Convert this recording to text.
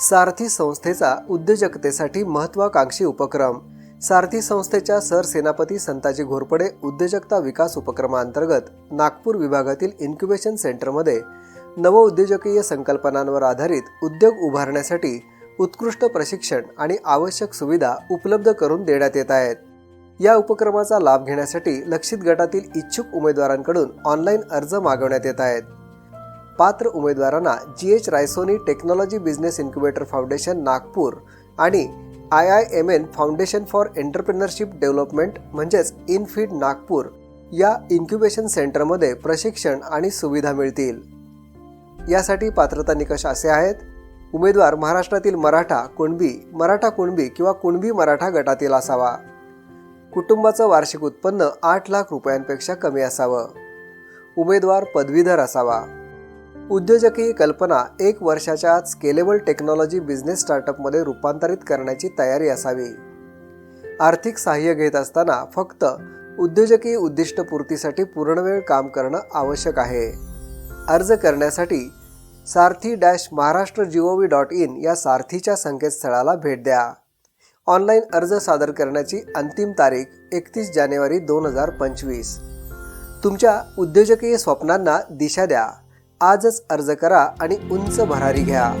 सारथी संस्थेचा उद्योजकतेसाठी महत्वाकांक्षी उपक्रम. सारथी संस्थेच्या सरसेनापती संताजी घोरपडे उद्योजकता विकास उपक्रमाअंतर्गत नागपूर विभागातील इन्क्युबेशन सेंटरमध्ये नवउद्योजकीय संकल्पनांवर आधारित उद्योग उभारण्यासाठी उत्कृष्ट प्रशिक्षण आणि आवश्यक सुविधा उपलब्ध करून देण्यात येत आहेत. या उपक्रमाचा लाभ घेण्यासाठी लक्षित गटातील इच्छुक उमेदवारांकडून ऑनलाईन अर्ज मागवण्यात येत आहेत. पात्र उमेदवारांना G H Raisoni technology business incubator foundation Nagpur आणि I I M N foundation for entrepreneurship development म्हणजेच इनफीड नागपूर या इन्क्युबेशन सेंटरमध्ये प्रशिक्षण आणि सुविधा मिळतील. यासाठी पात्रता निकष असे आहेत. उमेदवार महाराष्ट्रातील मराठा कुणबी मराठा कुणबी किंवा कुणबी मराठा गटातील असावा. कुटुंबाचं वार्षिक उत्पन्न आठ लाख रुपयांपेक्षा कमी असावं. उमेदवार पदवीधर असावा. उद्योजकीय कल्पना एक वर्षाच्या आत स्केलेबल टेक्नॉलॉजी बिझनेस स्टार्टअपमध्ये रूपांतरित करण्याची तयारी असावी. आर्थिक सहाय्य घेत असताना फक्त उद्योजकीय उद्दिष्टपूर्तीसाठी पूर्णवेळ काम करणं आवश्यक आहे. अर्ज करण्यासाठी Sarthi dash Maharashtra G O V dot in या सारथीच्या संकेतस्थळाला भेट द्या. ऑनलाईन अर्ज सादर करण्याची अंतिम तारीख एकतीस जानेवारी दोन हजार पंचवीस. तुमच्या उद्योजकीय स्वप्नांना दिशा द्या. आजच अर्ज करा आणि उंच भरारी घ्या.